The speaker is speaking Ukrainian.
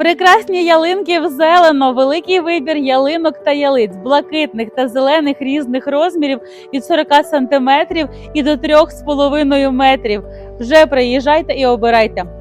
Прекрасні ялинки в зелено, великий вибір ялинок та ялиць, блакитних та зелених різних розмірів від 40 сантиметрів і до 3,5 метрів. Вже приїжджайте і обирайте.